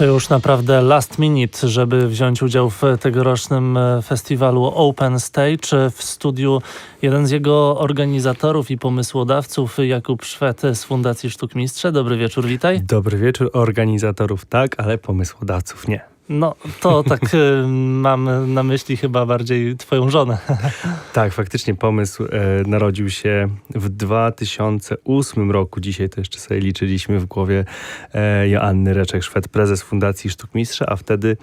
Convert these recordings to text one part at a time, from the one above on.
To już naprawdę last minute, żeby wziąć udział w tegorocznym e, festiwalu Open Stage. W studiu jeden z jego organizatorów i pomysłodawców, Jakub Szwed z Fundacji Sztuk Mistrze. Dobry wieczór, witaj. Dobry wieczór, organizatorów tak, ale pomysłodawców nie. No, to tak e, mam na myśli chyba bardziej twoją żonę. Tak, faktycznie pomysł e, narodził się w 2008 roku. Dzisiaj to jeszcze sobie liczyliśmy w głowie e, Joanny Reczek-Szwed, prezes Fundacji Sztuk Mistrza, a wtedy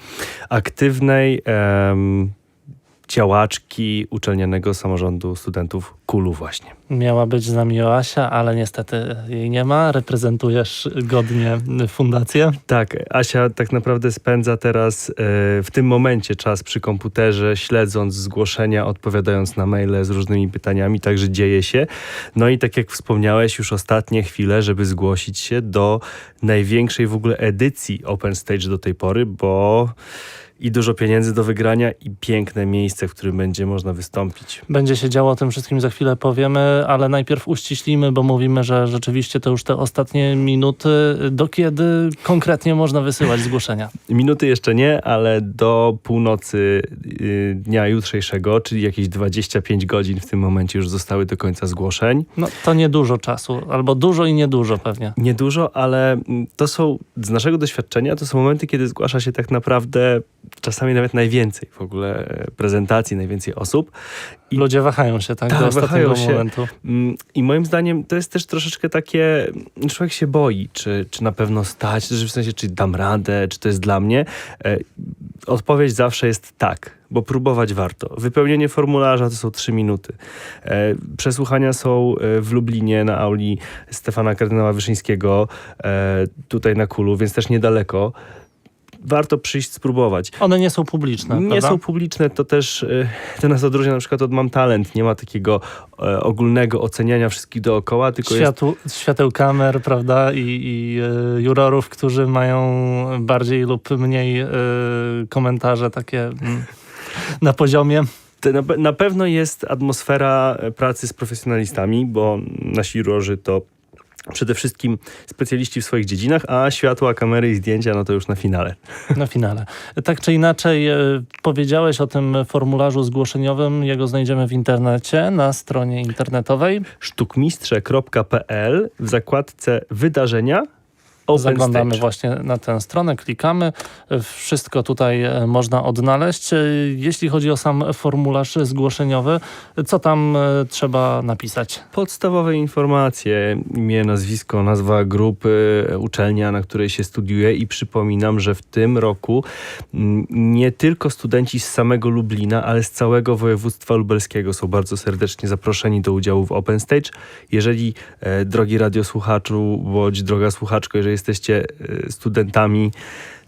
aktywnej działaczki uczelnianego samorządu studentów Kulu właśnie. Miała być z nami Joasia, ale niestety jej nie ma. Reprezentujesz godnie fundację. Tak, Asia tak naprawdę spędza teraz e, w tym momencie czas przy komputerze, śledząc zgłoszenia, odpowiadając na maile z różnymi pytaniami, także dzieje się. No i tak jak wspomniałeś, już ostatnie chwile, żeby zgłosić się do największej w ogóle edycji Open Stage do tej pory, bo i dużo pieniędzy do wygrania i piękne miejsce, w którym będzie można wystąpić. Będzie się działo o tym wszystkim za chwilę powiemy, ale najpierw uściślimy, bo mówimy, że rzeczywiście to już te ostatnie minuty. Do kiedy konkretnie można wysyłać zgłoszenia? Minuty jeszcze nie, ale do północy y, dnia jutrzejszego, czyli jakieś 25 godzin w tym momencie już zostały do końca zgłoszeń. No to niedużo czasu, albo dużo i niedużo pewnie. Niedużo, ale to są z naszego doświadczenia, to są momenty, kiedy zgłasza się tak naprawdę czasami nawet najwięcej w ogóle e, prezentacji, najwięcej osób. I ludzie wahają się tak, Tak, do ostatniego wahają się. momentu. Mm, I moim zdaniem to jest też troszeczkę takie, człowiek się boi, czy, czy na pewno stać, czy w sensie, czy dam radę, czy to jest dla mnie. E, Odpowiedź zawsze jest tak, bo próbować warto. Wypełnienie formularza to są trzy minuty. E, Przesłuchania są w Lublinie na auli Stefana Kardynała Wyszyńskiego, e, tutaj na Kulu, więc też niedaleko. Warto przyjść, spróbować. One nie są publiczne, Nie prawda? są publiczne, to też y, to nas odróżnia na przykład od Mam Talent. Nie ma takiego e, ogólnego oceniania wszystkich dookoła, tylko jest Światu, świateł kamer, prawda, i, i e, jurorów, którzy mają bardziej lub mniej e, komentarze takie mm, na poziomie. na, pe- na pewno jest atmosfera e, pracy z profesjonalistami, bo nasi jurorzy to przede wszystkim specjaliści w swoich dziedzinach, a światła, kamery i zdjęcia no to już na finale. Na finale. Tak czy inaczej, e, powiedziałeś o tym formularzu zgłoszeniowym. Jego znajdziemy w internecie, na stronie internetowej. sztukmistrze.pl w zakładce wydarzenia Open Zaglądamy Stage. właśnie na tę stronę, klikamy. Wszystko tutaj e, można odnaleźć. E, Jeśli chodzi o sam formularz zgłoszeniowy, co tam e, trzeba napisać? Podstawowe informacje, imię, nazwisko, nazwa grupy, uczelnia, na której się studiuje i przypominam, że w tym roku mm, nie tylko studenci z samego Lublina, ale z całego województwa lubelskiego są bardzo serdecznie zaproszeni do udziału w Open Stage. Jeżeli, e, drogi radiosłuchaczu, bądź droga słuchaczko, jeżeli jesteście e, studentami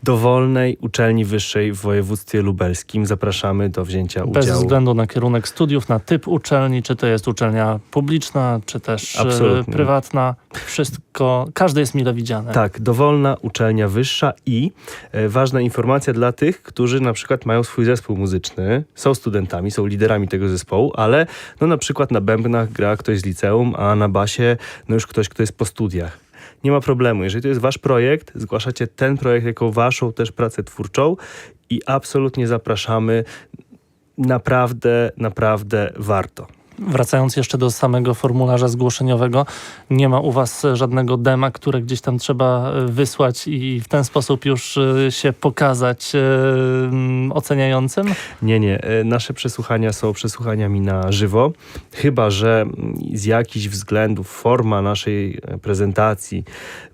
dowolnej uczelni wyższej w województwie lubelskim, zapraszamy do wzięcia Bez udziału. względu na kierunek studiów, na typ uczelni, czy to jest uczelnia publiczna, czy też e, Absolutnie. prywatna. Wszystko, każdy jest mile widziany. Tak, dowolna uczelnia wyższa i e, ważna informacja dla tych, którzy na przykład mają swój zespół muzyczny, są studentami, są liderami tego zespołu, ale no na przykład na bębnach gra ktoś z liceum, a na basie no już ktoś, kto jest po studiach. Nie ma problemu. Jeżeli to jest wasz projekt, zgłaszacie ten projekt jako waszą też pracę twórczą i absolutnie zapraszamy. Naprawdę, naprawdę warto. Wracając jeszcze do samego formularza zgłoszeniowego, nie ma u was żadnego dema, które gdzieś tam trzeba e, wysłać i w ten sposób już e, się pokazać e, oceniającym? Nie, nie. Nasze przesłuchania są przesłuchaniami na żywo, chyba że z jakichś względów forma naszej prezentacji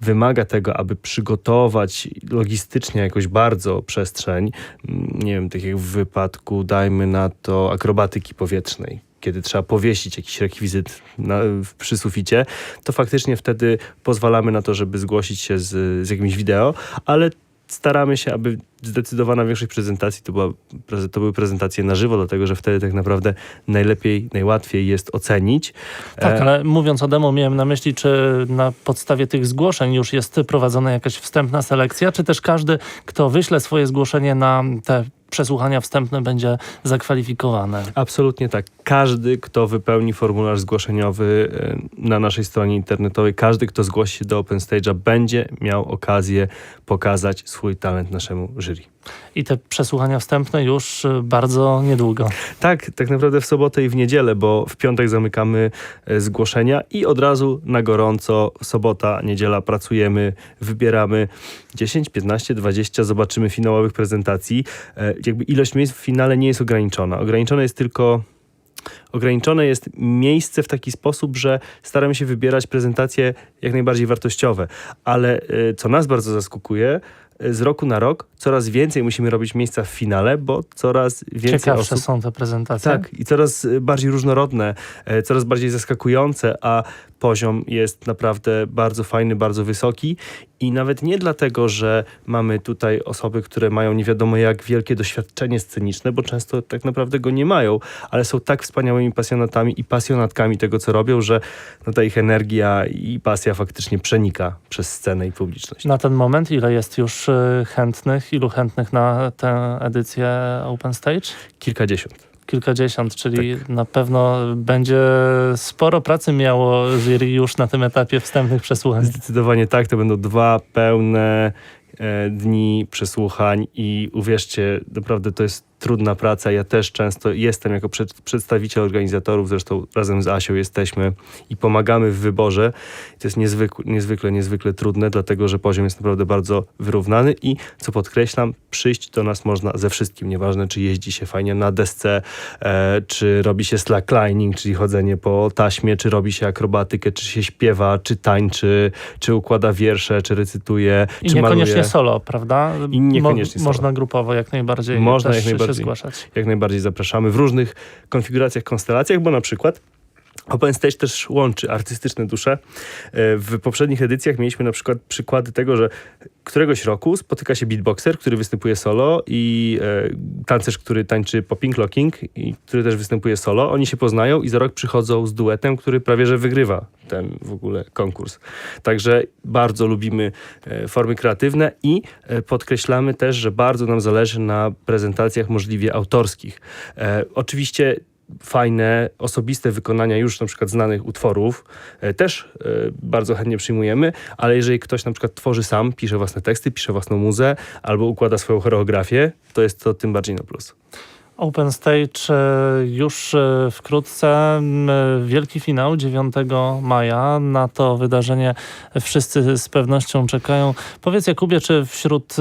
wymaga tego, aby przygotować logistycznie jakoś bardzo przestrzeń. Nie wiem, tak jak w wypadku, dajmy na to, akrobatyki powietrznej. Kiedy trzeba powiesić jakiś rekwizyt na, w, przy suficie, to faktycznie wtedy pozwalamy na to, żeby zgłosić się z, z jakimś wideo, ale staramy się, aby zdecydowana większość prezentacji to, była, to były prezentacje na żywo, dlatego że wtedy tak naprawdę najlepiej, najłatwiej jest ocenić. Tak, E, ale mówiąc o demo, miałem na myśli, czy na podstawie tych zgłoszeń już jest prowadzona jakaś wstępna selekcja, czy też każdy, kto wyśle swoje zgłoszenie na te przesłuchania wstępne będzie zakwalifikowane. Absolutnie tak. Każdy, kto wypełni formularz zgłoszeniowy e, na naszej stronie internetowej, każdy, kto zgłosi się do Open Stage'a, będzie miał okazję pokazać swój talent naszemu jury. I te przesłuchania wstępne już y, bardzo niedługo. Tak, tak naprawdę w sobotę i w niedzielę, bo w piątek zamykamy e, zgłoszenia i od razu na gorąco, sobota, niedziela pracujemy, wybieramy 10, 15, 20, zobaczymy finałowych prezentacji. E, Jakby ilość miejsc w finale nie jest ograniczona. Ograniczone jest tylko ograniczone jest miejsce w taki sposób, że staramy się wybierać prezentacje jak najbardziej wartościowe. Ale e, co nas bardzo zaskakuje, z roku na rok coraz więcej musimy robić miejsca w finale, bo coraz więcej Ciekawsze osób są te prezentacje. tak, i coraz y, bardziej różnorodne, e, coraz bardziej zaskakujące, a poziom jest naprawdę bardzo fajny, bardzo wysoki. I nawet nie dlatego, że mamy tutaj osoby, które mają nie wiadomo jak wielkie doświadczenie sceniczne, bo często tak naprawdę go nie mają, ale są tak wspaniałymi pasjonatami i pasjonatkami tego, co robią, że no, ta ich energia i pasja faktycznie przenika przez scenę i publiczność. Na ten moment ile jest już y, chętnych, ilu chętnych na tę edycję Open Stage? Kilkadziesiąt. Kilkadziesiąt, czyli Tak. na pewno będzie sporo pracy miało jury już na tym etapie wstępnych przesłuchań. Zdecydowanie tak, to będą dwa pełne e, dni przesłuchań i uwierzcie, naprawdę to jest trudna praca. Ja też często jestem jako przed, przedstawiciel organizatorów, zresztą razem z Asią jesteśmy i pomagamy w wyborze. To jest niezwykle, niezwykle, niezwykle trudne, dlatego że poziom jest naprawdę bardzo wyrównany i co podkreślam, przyjść do nas można ze wszystkim, nieważne czy jeździ się fajnie na desce, e, czy robi się slacklining, czyli chodzenie po taśmie, czy robi się akrobatykę, czy się śpiewa, czy tańczy, czy układa wiersze, czy recytuje, I czy niekoniecznie maluje. solo, prawda? I niekoniecznie solo. Można grupowo jak najbardziej Można jak najbardziej. Zgłaszać. jak najbardziej zapraszamy w różnych konfiguracjach, konstelacjach, bo na przykład Open Stage też łączy artystyczne dusze. E, W poprzednich edycjach mieliśmy na przykład przykłady tego, że któregoś roku spotyka się beatboxer, który występuje solo i e, tancerz, który tańczy popping locking i który też występuje solo. Oni się poznają i za rok przychodzą z duetem, który prawie że wygrywa ten w ogóle konkurs. Także bardzo lubimy e, formy kreatywne i podkreślamy też, że bardzo nam zależy na prezentacjach możliwie autorskich. Oczywiście fajne, osobiste wykonania już na przykład znanych utworów e, też e, bardzo chętnie przyjmujemy, ale jeżeli ktoś na przykład tworzy sam, pisze własne teksty, pisze własną muzę albo układa swoją choreografię, to jest to tym bardziej na plus. Open Stage e, już wkrótce. Wielki finał 9 maja. Na to wydarzenie wszyscy z pewnością czekają. Powiedz Jakubie, czy wśród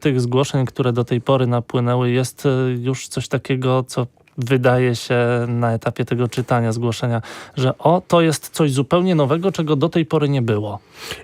tych zgłoszeń, które do tej pory napłynęły, jest już coś takiego, co wydaje się na etapie tego czytania zgłoszenia, że o, to jest coś zupełnie nowego, czego do tej pory nie było.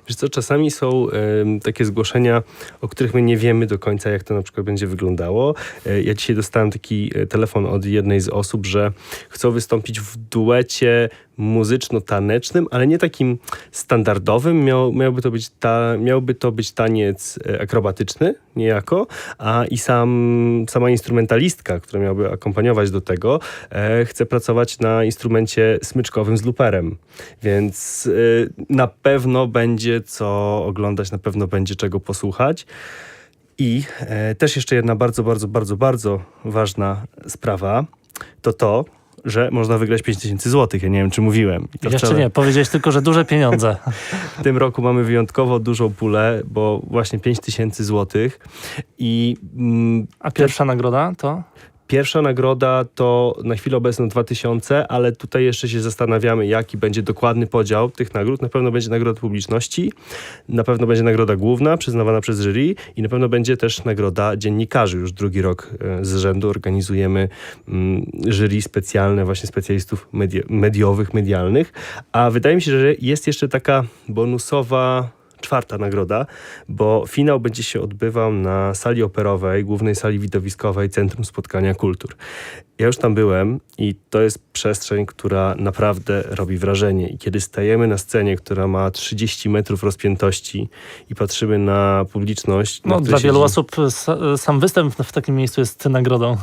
Wiesz co, czasami są em, takie zgłoszenia, o których my nie wiemy do końca, jak to na przykład będzie wyglądało. E, ja dzisiaj dostałem taki e, telefon od jednej z osób, że chcą wystąpić w duecie muzyczno-tanecznym, ale nie takim standardowym. Miał, miałby, to być ta, miałby to być taniec e, akrobatyczny niejako, a i sam, sama instrumentalistka, która miałaby akompaniować do tego, e, chce pracować na instrumencie smyczkowym z luperem. Więc e, na pewno będzie co oglądać, na pewno będzie czego posłuchać. I e, też jeszcze jedna bardzo, bardzo, bardzo, bardzo ważna sprawa to to, że można wygrać 5000 zł. Ja nie wiem, czy mówiłem. Jeszcze wcale- nie, powiedziałeś tylko, że duże pieniądze. w tym roku mamy wyjątkowo dużą pulę, bo właśnie 5000 zł. I mm, A pierwsza nagroda to? Pierwsza nagroda to na chwilę obecną 2000, ale tutaj jeszcze się zastanawiamy, jaki będzie dokładny podział tych nagród. Na pewno będzie nagroda publiczności, na pewno będzie nagroda główna przyznawana przez jury i na pewno będzie też nagroda dziennikarzy. Już drugi rok e, z rzędu organizujemy mm, jury specjalne, właśnie specjalistów medi- mediowych, medialnych. A wydaje mi się, że jest jeszcze taka bonusowa czwarta nagroda, bo finał będzie się odbywał na sali operowej, głównej sali widowiskowej Centrum Spotkania Kultur. Ja już tam byłem i to jest przestrzeń, która naprawdę robi wrażenie. I kiedy stajemy na scenie, która ma 30 metrów rozpiętości i patrzymy na publiczność, na No, której dla wielu siedzi- osób sam występ w takim miejscu jest nagrodą.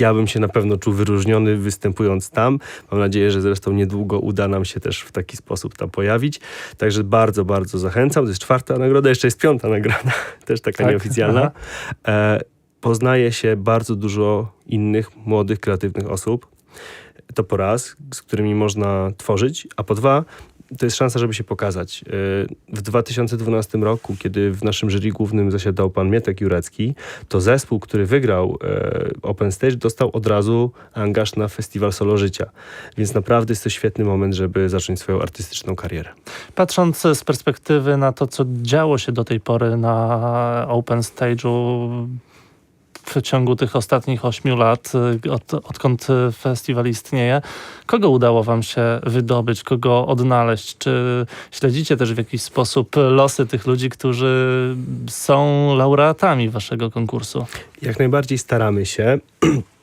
ja bym się na pewno czuł wyróżniony występując tam. Mam nadzieję, że zresztą niedługo uda nam się też w taki sposób tam pojawić. Także bardzo, bardzo zachęcam. To jest czwarta nagroda, jeszcze jest piąta nagroda, też taka Tak, nieoficjalna. aha. Poznaje się bardzo dużo innych, młodych, kreatywnych osób. To po raz, z którymi można tworzyć, a po dwa, to jest szansa, żeby się pokazać. Yy, W 2012 roku, kiedy w naszym jury głównym zasiadał pan Mietek Jurecki, to zespół, który wygrał e, Open Stage, dostał od razu angaż na Festiwal Solo Życia. Więc naprawdę jest to świetny moment, żeby zacząć swoją artystyczną karierę. Patrząc z perspektywy na to, co działo się do tej pory na Open Stage'u w ciągu tych ostatnich ośmiu lat, y, od, odkąd festiwal istnieje, kogo udało wam się wydobyć, kogo odnaleźć? Czy śledzicie też w jakiś sposób losy tych ludzi, którzy są laureatami waszego konkursu? Jak najbardziej staramy się.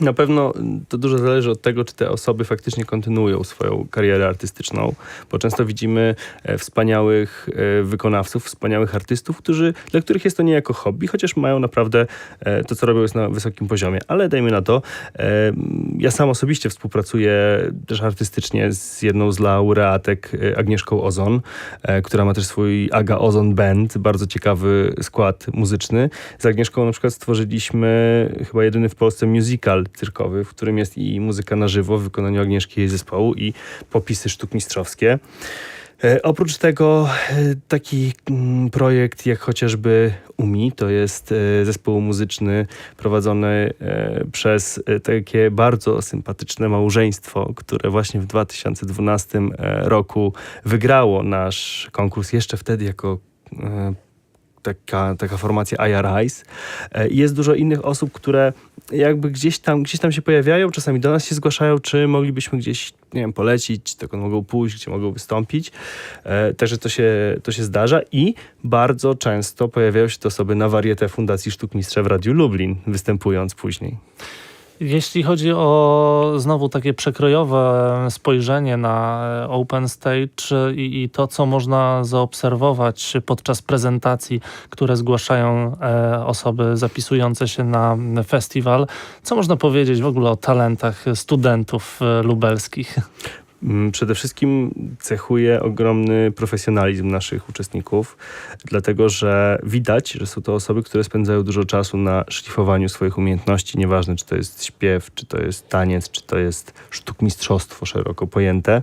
Na pewno to dużo zależy od tego, czy te osoby faktycznie kontynuują swoją karierę artystyczną, bo często widzimy e, wspaniałych e, wykonawców, wspaniałych artystów, którzy, dla których jest to nie jako hobby, chociaż mają naprawdę e, to, co robią, jest na wysokim poziomie. Ale dajmy na to, ja sam osobiście współpracuję też artystycznie z jedną z laureatek, Agnieszką Ozon, która ma też swój Aga Ozon Band, bardzo ciekawy skład muzyczny. Z Agnieszką na przykład stworzyliśmy chyba jedyny w Polsce musical cyrkowy, w którym jest i muzyka na żywo w wykonaniu Agnieszki i jej zespołu i popisy sztuk mistrzowskie. E, oprócz tego e, taki mm, projekt jak chociażby UMI, to jest e, zespół muzyczny prowadzony przez takie bardzo sympatyczne małżeństwo, które właśnie w 2012 e, roku wygrało nasz konkurs jeszcze wtedy jako taka, taka formacja IRIs. Jest dużo innych osób, które jakby gdzieś tam, gdzieś tam się pojawiają, czasami do nas się zgłaszają, czy moglibyśmy gdzieś, nie wiem, polecić, dokąd mogą pójść, gdzie mogą wystąpić. E, Także to się, to się zdarza i bardzo często pojawiają się te osoby na warietę Fundacji Sztuk Mistrza w Radiu Lublin, występując później. Jeśli chodzi o znowu takie przekrojowe spojrzenie na Open Stage i, i to, co można zaobserwować podczas prezentacji, które zgłaszają e, osoby zapisujące się na festiwal, co można powiedzieć w ogóle o talentach studentów e, lubelskich? Mm, Przede wszystkim cechuje ogromny profesjonalizm naszych uczestników, dlatego że widać, że są to osoby, które spędzają dużo czasu na szlifowaniu swoich umiejętności, nieważne czy to jest śpiew, czy to jest taniec, czy to jest sztukmistrzostwo szeroko pojęte.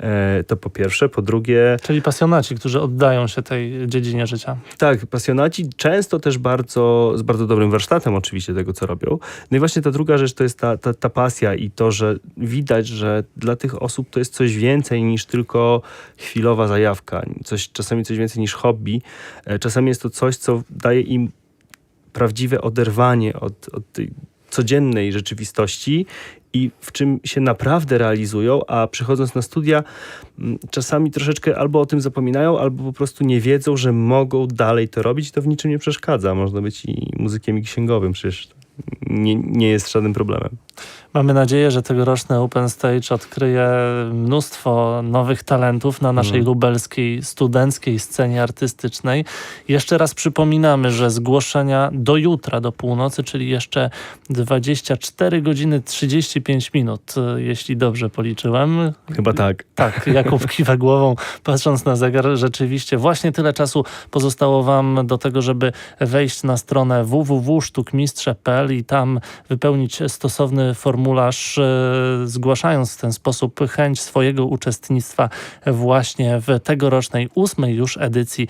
E, To po pierwsze. Po drugie, Czyli pasjonaci, którzy oddają się tej dziedzinie życia. tak, pasjonaci często też bardzo, z bardzo dobrym warsztatem oczywiście tego, co robią. No i właśnie ta druga rzecz to jest ta, ta, ta pasja i to, że widać, że dla tych osób to jest coś więcej niż tylko chwilowa zajawka, coś, czasami coś więcej niż hobby. E, Czasami jest to coś, co daje im prawdziwe oderwanie od, od tej codziennej rzeczywistości i w czym się naprawdę realizują, a przychodząc na studia, mm, czasami troszeczkę albo o tym zapominają, albo po prostu nie wiedzą, że mogą dalej to robić i to w niczym nie przeszkadza. Można być i muzykiem, i księgowym, przecież nie, nie jest żadnym problemem. Mamy nadzieję, że tegoroczny Open Stage odkryje mnóstwo nowych talentów na naszej Mhm. lubelskiej studenckiej scenie artystycznej. Jeszcze raz przypominamy, że zgłoszenia do jutra, do północy, czyli jeszcze 24 godziny 35 minut, jeśli dobrze policzyłem. Chyba tak. Tak, Jakub kiwa głową, patrząc na zegar. Rzeczywiście właśnie tyle czasu pozostało wam do tego, żeby wejść na stronę www.sztukmistrze.pl i tam wypełnić stosowny formularz, e, zgłaszając w ten sposób chęć swojego uczestnictwa właśnie w tegorocznej ósmej już edycji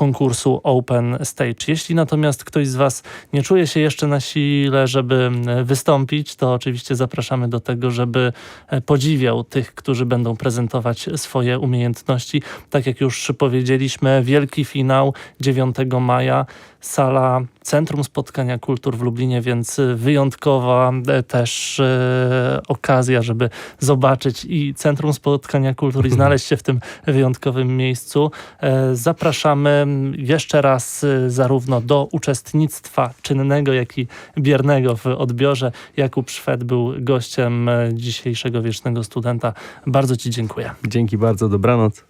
konkursu Open Stage. Jeśli natomiast ktoś z Was nie czuje się jeszcze na sile, żeby e, wystąpić, to oczywiście zapraszamy do tego, żeby e, podziwiał tych, którzy będą prezentować swoje umiejętności. Tak jak już powiedzieliśmy, wielki finał 9 maja, sala Centrum Spotkania Kultur w Lublinie, więc wyjątkowa e, też e, okazja, żeby zobaczyć i Centrum Spotkania Kultur i znaleźć się w tym wyjątkowym miejscu. E, Zapraszamy jeszcze raz e, zarówno do uczestnictwa czynnego, jak i biernego w odbiorze. Jakub Szwed był gościem e, dzisiejszego Wiecznego Studenta. Bardzo Ci dziękuję. Dzięki bardzo, dobranoc.